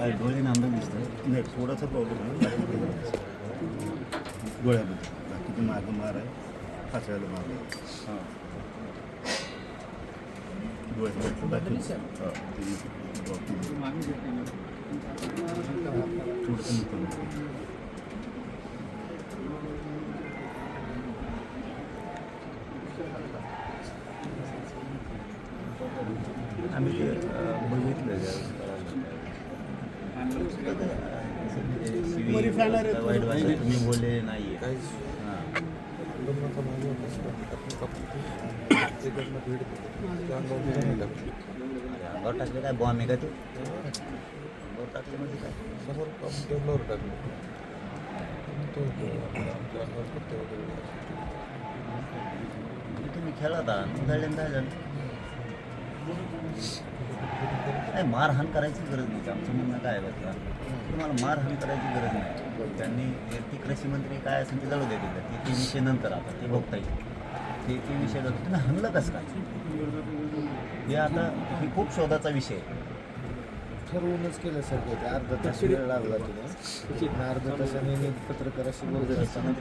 काय डोळे नांदून दिसतात. नाही थोडासा प्रॉब्लेम आहे. डोळ्यामध्ये. बाकीचे मागं मार आहे. फासळ्याला मार आहे. डोळ्यात बाकी थोडंसं निघतं आम्ही ते अं, बघितलं बरी fan आहे रे तू. वाईट भाषा तुम्ही बोलले नाही काहीच हां लग्नाचा मागे होता तिकडनं भेट त्या अंगावर नाही लागली. अंगावर टाकले काय? बॉम्ब आहे का ते? अंगावर टाकले म्हणजे काय? समोर आपण टेबलावर टाकलं तो आमच्या अंगावर पत्ते वगैरे म्हणजे तुम्ही खेळत आहात खेळल्यानं काय झालं? नाही मारहाण करायची गरज नाही. आमचं म्हणणं काय बघा? तुम्हाला मारहाण करायची गरज नाही. त्यांनी ते कृषी मंत्री काय असेल ते जळू दे तिथं. ते ते विषय नंतर आता ते बघता येईल. ते ते विषय जातो तुम्ही हल्लं कसं काय? हे आता हे खूप शोधाचा विषय आहे. ठरवूनच केलं सगळं ते. अर्धा तास वेळ लागला तुला अर्धा तासाने मी पत्रकाराशी बोलत असताना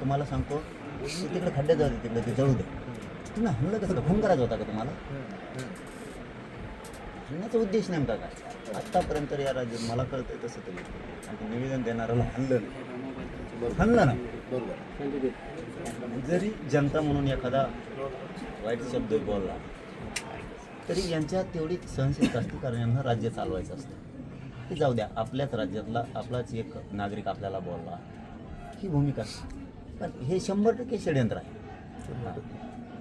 तुम्हाला सांगतो तिकडे खड्ड्यात जाऊ दे तिकडे ते जळू दे. तुम्ही हल्लं कसं? खून करायचा होता का तुम्हाला? हल्ल्याचा उद्देश नेमका काय? आत्तापर्यंत या राज्यात मला कळतंय तसं तरी. आणि ते निवेदन देणाऱ्याला हल्लं नाही. हल्लं ना जरी जनता म्हणून एखादा वाईट शब्द बोलला तरी यांच्यात तेवढी सहनशीलता असते कारण यांना राज्य चालवायचं असतं. ते जाऊ द्या आपल्याच राज्यातला आपलाच एक नागरिक आपल्याला बोलला ही भूमिका. असते. पण हे शंभर टक्के षडयंत्र आहे.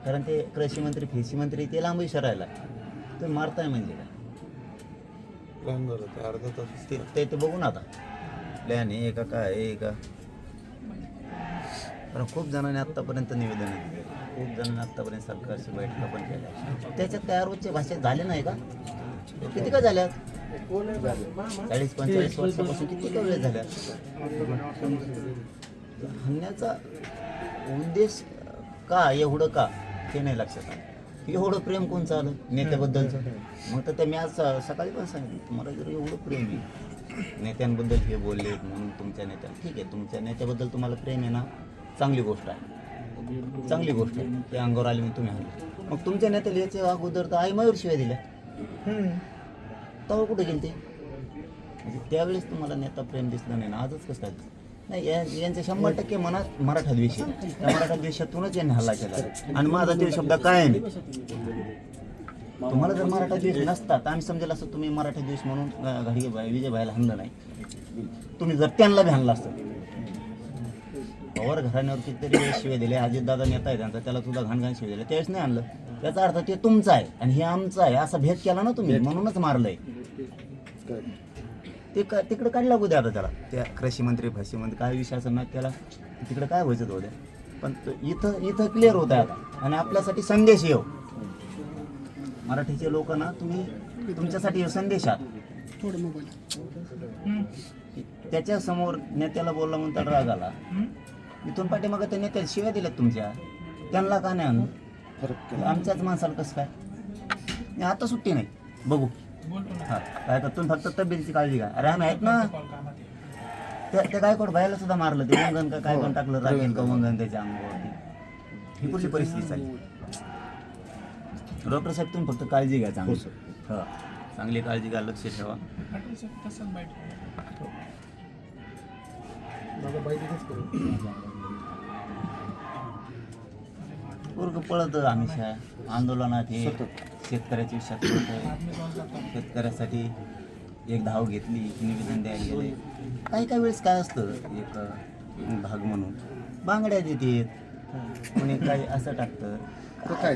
कारण ते कृषी मंत्री फेशी मंत्री ते लांब विचारायला तुम्ही मारताय म्हणजे काय? झालं ते अर्धा तास ते ते ते बघू ना आता. प्लॅन आहे का काय आहे का? कारण खूप जणांनी आत्तापर्यंत निवेदनं दिली खूप जणांनी आत्तापर्यंत सरकारची बैठका पण केल्या त्याच्यात काय रोजच्या भाषेत झाले नाही का? किती का झाल्यात? चाळीस पंचेचाळीस वर्षापासून किती का वेळ झाल्या हनण्याचा उद्देश का? एवढं का? ते नाही लक्षात आलं. एवढं प्रेम कोणचं आलं नेत्याबद्दलचं. मग तर मी आज सकाळी पण सांगितलं तुम्हाला जर एवढं प्रेम आहे. नेत्यांबद्दल हे बोलले म्हणून तुमच्या नेत्या ठीक आहे तुमच्या नेत्याबद्दल तुम्हाला प्रेम आहे ना चांगली गोष्ट आहे. चांगली गोष्ट आहे. ते अंगावर आले म्हणून तुम्ही आले मग तुमच्या नेत्याला याच्या अगोदर तर आई मयूर शिवाय दिल्या. तेव्हा कुठे गेले ते म्हणजे त्यावेळेस तुम्हाला नेता प्रेम दिसलं नाही ना आजच कसं काय? नाही या- यांच्या शंभर टक्के मनात मराठा द्वेष आहे. त्या मराठा द्वेषातूनच यांनी हल्ला केला. आणि माझा ते शब्द काय आहे? तुम्हाला जर मराठा द्वेष नसता तर आम्ही समजेल असं तुम्ही मराठा द्वेष म्हणून अं, घडी विजय भाईला हाणलं नाही. तुम्ही जर त्यांना बी हाणलं असतं. पवार घराण्यावर कितीतरी वेळेस शिवाय दिले अजित दादा नेता आहे त्यांचा त्याला सुद्धा घाण घाण शिवाय दिले त्यावेळेस नाही आणलं त्याचा अर्थ ते तुमचं आहे. आणि हे आमचं आहे असा भेद केला ना तुम्ही म्हणूनच मारलंय. ते का तिकडे काय लागू द्या आता त्याला? त्या कृषी मंत्री भाषी मंत्री काय विषय असं ना त्याला? तिकडे काय व्हायचं तो उद्या पण तो इथं इथं क्लिअर होत आहे आता. आणि आपल्यासाठी संदेश येऊ मराठीचे लोक ना तुम्ही तुमच्यासाठी संदेश आहात थोडं मोबाईल त्याच्यासमोर नेत्याला बोलला म्हणून त्याला राग आला. इथून पाठीमागं त्या नेत्याला शिव्या दिल्यात तुमच्या. त्यांना का नाही फरक आमच्याच माणसाला कसं काय? आता सुट्टी नाही. बघू. हा. काय तर तुम्ही फक्त तब्येतीची काळजी घ्या. अरे आम्ही आहेत ना. त्या त्या गायकवाड बायला सुद्धा मारलं ते वंगण का काय पण टाकलं रागेन का वंगण त्याच्या अंगावरती. ही कुठली परिस्थिती झाली डॉक्टर साहेब तुम्ही फक्त काळजी घ्या चांगली. हा चांगली काळजी घ्या लक्ष ठेवा. माझा बाईकच करू. वर्ग पळत हमेशा आंदोलनात हे शेतकऱ्याच्या विषयात पळतंय. शेतकऱ्यासाठी एक धाव घेतली निवेदन द्यायला गेले. काही काही वेळेस काय असतं एक भाग म्हणून. बांगड्या देतात कोणी काही असं टाकतं. तो काय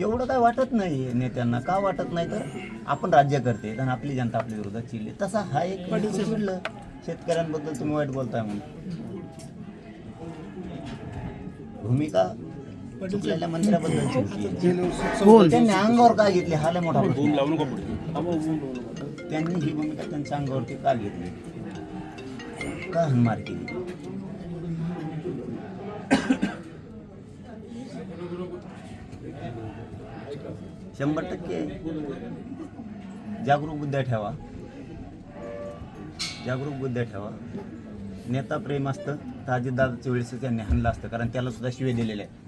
एवढं काय वाटत नाही नेत्यांना. का वाटत नाही तर आपण राज्य करते. आणि आपली जनता आपल्या विरोधात चिडली. तसा हा एक चिडलं शेतकऱ्यांबद्दल तुम्ही वाईट बोलताय म्हणून. भूमिका चुकलेल्या चिडली त्यांनी अंगावर काय घेतली? हा लय मोठा. त्यांनी ही भूमिका त्यांच्या अंगावरती का घेतली? का हनमार केली? शंभर टक्के जागरूक बुद्ध्या ठेवा. जागरूक बुद्ध ठेवा. नेता प्रेम असतं. तर अजितदादाच्या वेळेस त्यांनी हाणलं असतं. कारण त्याला सुद्धा शिवे दिलेले आहे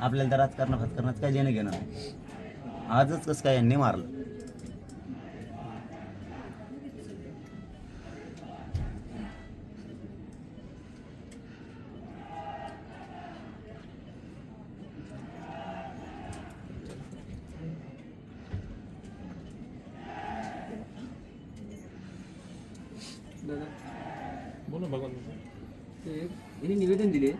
आपल्याला त्या राजकारणात हातकरणात काय देणं घेणं. नाही आजच कसं काय यांनी मारलं? बोला भगवान. ते यांनी निवेदन दिले.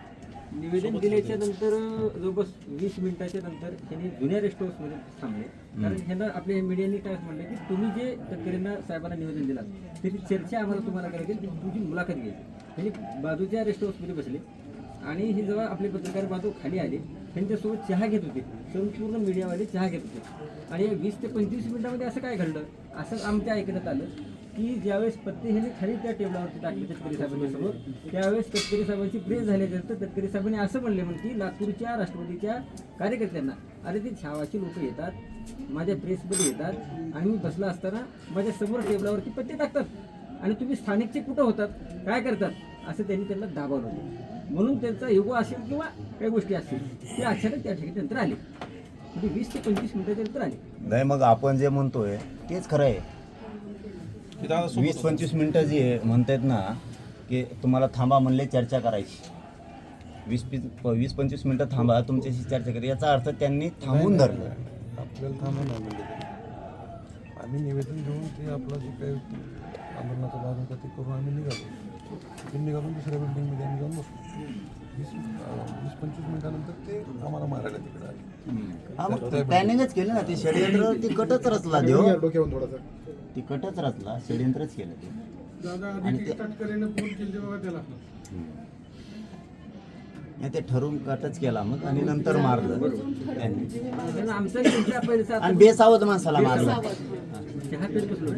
निवेदन दिल्याच्या नंतर जवळपास वीस मिनिटाच्या नंतर त्यांनी जुन्या रेस्ट हाऊसमध्ये थांबले कारण ह्यांना आपल्या मीडियाने काय म्हणले की तुम्ही जे तटकरेंना साहेबांना निवेदन दिला त्याची चर्चा आम्हाला तुम्हाला करायची तुमची मुलाखत घ्यायची. त्यांनी बाजूच्या रेस्ट हाऊसमध्ये बसले आणि हे जेव्हा आपले पत्रकार बाजू खाली आले त्यांच्यासोबत चहा घेत होते. संपूर्ण मीडियावाले चहा घेत होते. आणि वीस ते पंचवीस मिनिटामध्ये असं काय घडलं? असं आमच्या ऐकण्यात आलं. की ज्यावेळेस पत्ते ह्याने खाली त्या टेबलावरती टाकले तटकरी साहेबांसमोर समोर त्यावेळेस तटकरी साहेबांची प्रेस झाल्यानंतर तटकरी साहेबांनी असं म्हणले म्हण की लातूरच्या राष्ट्रवादीच्या कार्यकर्त्यांना अरे ते छावाची लोक येतात माझ्या प्रेसमध्ये येतात आणि मी बसला असताना माझ्यासमोर टेबलावरती पत्ते टाकतात आणि तुम्ही स्थानिकचे कुठं होतात काय करतात असं त्यांनी त्यांना दाबावलं होतं. म्हणून त्यांचा युगो असेल किंवा काही गोष्टी असतील ते अचानक त्या ठिकाणी नंतर आले. म्हणजे वीस ते पंचवीस मिनिटाच्या नंतर आले. नाही मग आपण जे म्हणतोय तेच खरं आहे. वीस पंचवीस मिनटं जी आहे म्हणतायत ना की तुम्हाला थांबा म्हणले चर्चा करायची. वीस पी- वीस पंचवीस मिनटं थांबा तुमच्याशी चर्चा करा. याचा अर्थ त्यांनी थांबून धरलं. आपल्याला थांबून नाही म्हणले त्यांनी. आम्ही निवेदन घेऊन ते आपलं जे काही आंदोलनाचा भाग होता ते करून आम्ही निघालो. तिथून निघालून दुसऱ्या बिल्डिंगमध्ये आम्ही जाऊन बसलो. वीस वीस पंचवीस मिनिटानंतर ते आम्हाला मारायला तिकडे आले. हा मग प्लॅनिंगच केलं ना ते षडयंत्र ती कटच रचला देव. डोक्यावरून थोडासा. ती कटच रचला षडयंत्रच केलं ते. दादा आणि आधी ते- तटकरेनं फोन केले बाबा त्याला. नाही ते ठरवून कटच केला मग आणि नंतर मारलं. त्यांनी. आणि बेसावध माणसाला मारलं.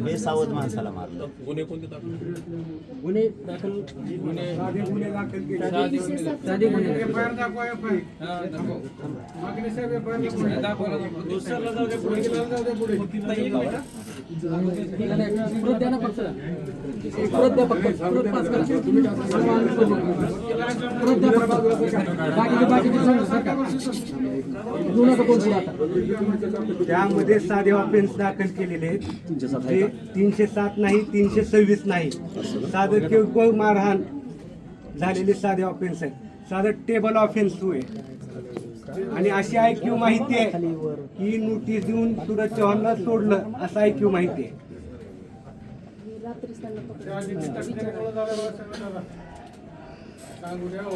बेसावध माणसाला मारलं. गुन्हे कोणते दाखल गुन्हे दाखल साधे गुन्हे दाखल परत द्या फक्त परत पास करा परत द्या फक्त बाकीचे बाकीचे सांगा सरकार आता त्यामध्ये साधे ऑफेन्स दाखल केलेले आहेत. ते तीनशे सात नाही तीनशे सव्वीस नाही. साधं किरकोळ मारहाण झालेले साधे ऑफेन्स आहेत. साधं टेबल ऑफेन्स आहे. आणि अशी आय क्यू माहिती आहे की नोटीस देऊन सुरज चव्हाणला सोडलं असं आय क्यू माहिती आहे. सांगू त्यांना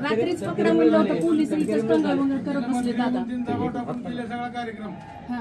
रात्रीच पकडा म्हणलं होतं पोलीस इथंच टंगळ मंगळ करत बसले दादा. सगळा कार्यक्रम हा.